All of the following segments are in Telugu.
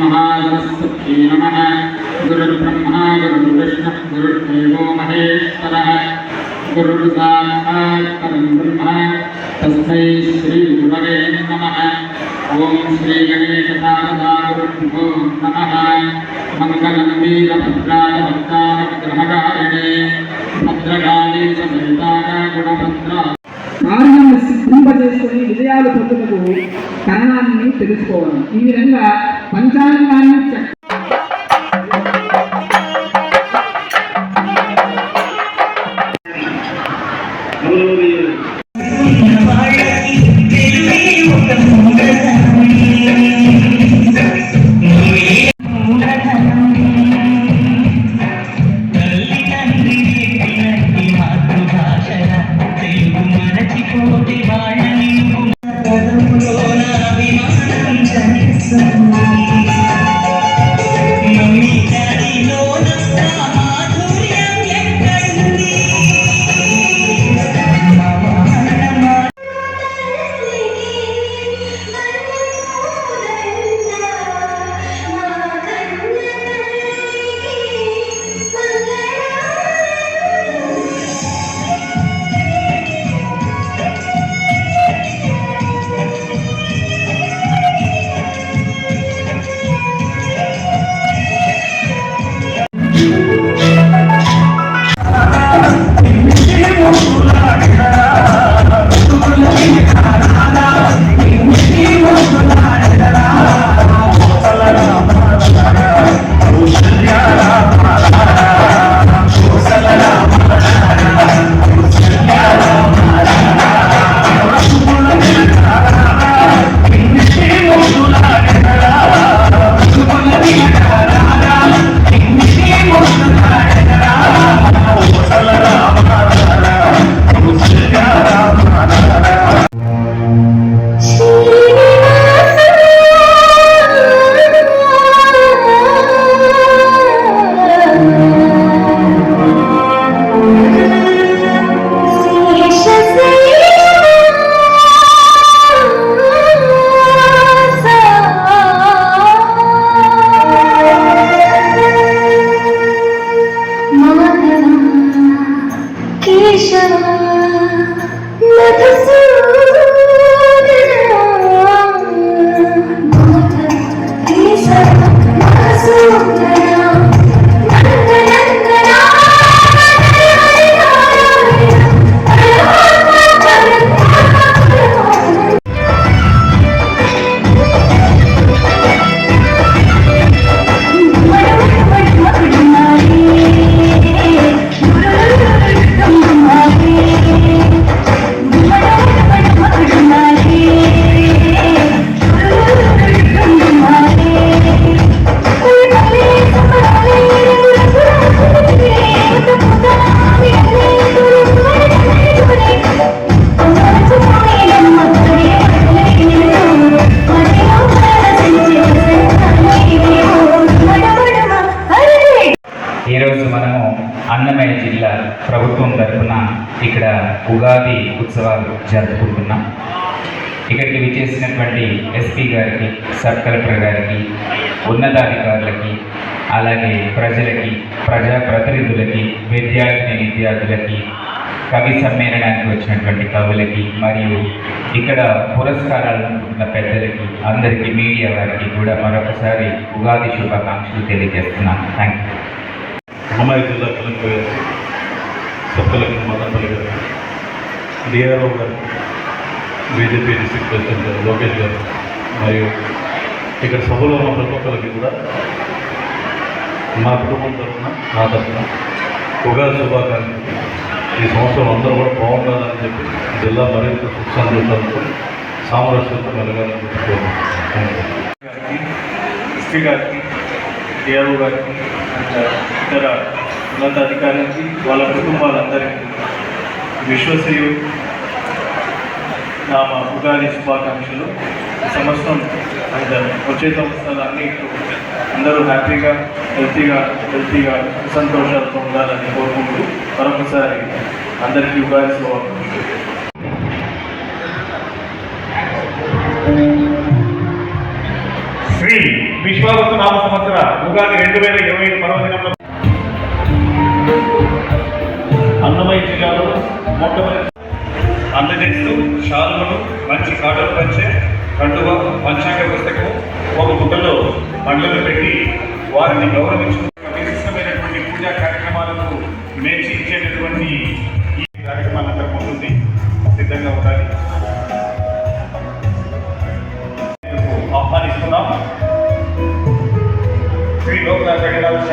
महासरस्वती नमः गुरुर्ब्रह्मा गुरुर्विष्णुः गुरुर्देवो महेश्वरः गुरुर्साक्षात् परं ब्रह्म तस्मै श्रीगुरवे नमः ॐ श्रीगणेशशारदा गुरुभ्यो नमः मङ्गलं वीरभद्राय भक्तानुग्रहकारिणे भद्रकाली समेताय गुणभद्रा కార్యము సిద్ధింపజేసుకుని విజయాలు పొందుటకు కరణాన్ని తెలుసుకోవడం ఈ విధంగా adult ఈరోజు మనము అన్నమయ్య జిల్లా ప్రభుత్వం తరఫున ఇక్కడ ఉగాది ఉత్సవాలు జరుపుకుంటున్నాం. ఇక్కడికి విచ్చేసినటువంటి ఎస్పీ గారికి సబ్ కలెక్టర్ గారికి ఉన్నతాధికారులకి అలాగే ప్రజలకి ప్రజా ప్రతినిధులకి విద్యార్థిని విద్యార్థులకి కవి సమ్మేళనానికి వచ్చినటువంటి కవులకి మరియు ఇక్కడ పురస్కారాలు ఉన్న పెద్దలకి అందరికీ మీడియా వారికి కూడా మరొకసారి ఉగాది శుభాకాంక్షలు తెలియజేస్తున్నాను థ్యాంక్ యూ అమ్మాయి జిల్లా కలెక్టర్ గారు సబ్ కలెక్టర్ మదనపల్లి గారు డిఆర్ఓ గారు బీజేపీ డిస్ట్రిక్ట్ ప్రెసిడెంట్ గారు లోకేష్ గారు మరియు ఇక్కడ సభలో ఉన్న ప్రతి ఒక్కరికి కూడా మా కుటుంబం తరఫున నా తరఫున ఉగాది శుభాకాంక్షలు. ఈ సంవత్సరం అందరూ కూడా బాగుండాలని చెప్పి జిల్లా మరింత సుఖ సంతోషాలతో సామరస్యంతో మెలగాలని చెప్పుకోవాలి కోరుకుంటున్నాను. గారికి డిఆర్ఓ గారికి అండ్ ఇతర ఉన్నతాధికారులకి వాళ్ళ కుటుంబాలందరికీ విశ్వశ్రీయు నా మా ఉగాది శుభాకాంక్షలు. సంవత్సరం అండ్ వచ్చే సంవత్సరాలన్నీ అందరూ హ్యాపీగా హెల్తీగా హెల్తీగా సంతోషాలతో ఉండాలని కోరుకుంటూ మరొకసారి అందరికీ ఉగాది శుభాకాంక్షలు. విశ్వావసు నామ సంవత్సర ఉగాది రెండు వేల ఇరవై ఐదు పర్వదినంలో అన్నమయ్య జిల్లాలో మొట్టమొదటి అందజేస్తూ షాలులను మంచి కాటలు పంచే కండువ పంచాంగ పుస్తకం ఒక గుట్టలో పండ్లను పెట్టి వారిని గౌరవించు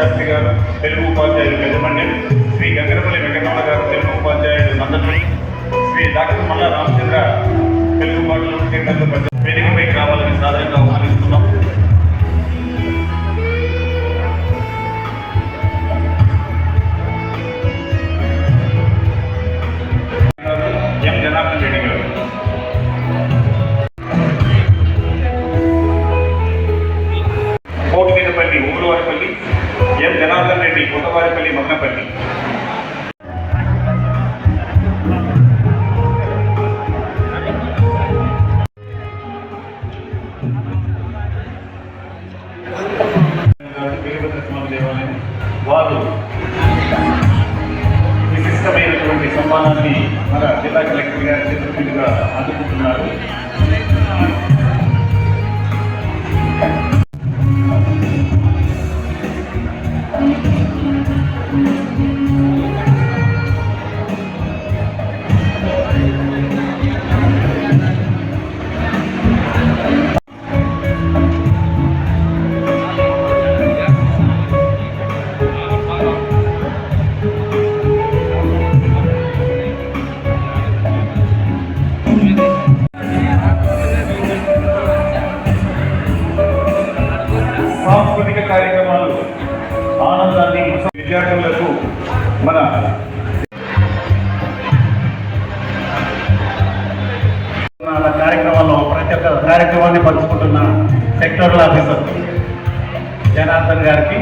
శాస్త్రి గారు తెలుగు ఉపాధ్యాయులు యజమాన్యం శ్రీ గంగరపల్లి వెంకటరమణ గారు తెలుగు ఉపాధ్యాయులు నందనూరు శ్రీ డాక్టర్ మల్ల రామచంద్ర తెలుగు పాటలు కేంద్రంలో జిల్లా కలెక్టర్ గారి అందుకుంటున్నారు. విద్యార్థులకు మన కార్యక్రమాల్లో కార్యక్రమంలో ప్రతి ఒక్క కార్యక్రమాన్ని పంచుకుంటున్న సెక్టరల్ ఆఫీసర్ జనార్దన్ గారికి